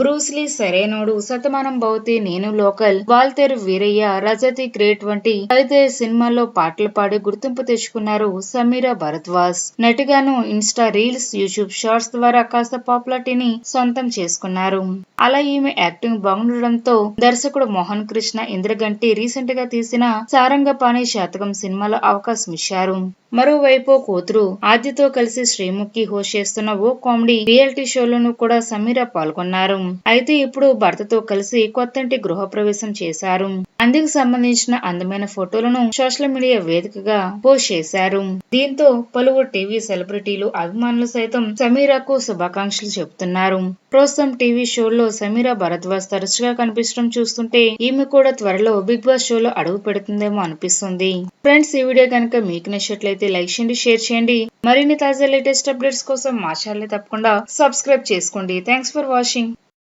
Bruce Lee Sarainodu Shatamanam Bhavati Nenu Local. Waltair Veerayya Raja the great వంటి అయితే సినిమాల్లో పాటలు పాడి గుర్తింపు తెచ్చుకున్నారు సమీరా భరద్వాజ్. నటిగాను ఇన్స్టా రీల్స్ యూట్యూబ్ షార్ట్స్ ద్వారా కాస్త పాపులారిటీని సొంతం చేసుకున్నారు. అలా ఈమె యాక్టింగ్ బాగుండడంతో దర్శకుడు మోహన్ కృష్ణ ఇంద్రగంటి రీసెంట్గా తీసిన సారంగపాణి శాతకం సినిమాలో అవకాశం ఇచ్చారు. మరోవైపు కూతురు ఆద్యతో కలిసి శ్రీముఖి హోస్ట్ చేస్తున్న ఓ కామెడీ రియాలిటీ షోలోనూ కూడా సమీర పాల్గొన్నారు. అయితే ఇప్పుడు భర్తతో కలిసి కొత్తంటి గృహప్రవేశం చేశారు. అందుకు సంబంధించిన అందమైన ఫోటోలను సోషల్ మీడియా వేదికగా పోస్ట్ చేశారు. దీంతో పలువురు టీవీ సెలబ్రిటీలు అభిమానులు సైతం సమీరాకు శుభాకాంక్షలు చెబుతున్నారు. ప్రస్తుతం టీవీ షోల్లో సమీరా భరద్వాజ్ తరచుగా కనిపించడం చూస్తుంటే ఈమె కూడా త్వరలో బిగ్ బాస్ షోలో అడుగు పెడుతుందేమో అనిపిస్తుంది. ఫ్రెండ్స్ ఈ వీడియో కనుక మీకు నచ్చినట్లయితే లైక్ చేయండి షేర్ చేయండి. మరిన్ని తాజా లేటెస్ట్ అప్డేట్స్ కోసం మా ఛానల్ తప్పకుండా సబ్స్క్రైబ్ చేసుకోండి. Thanks for watching.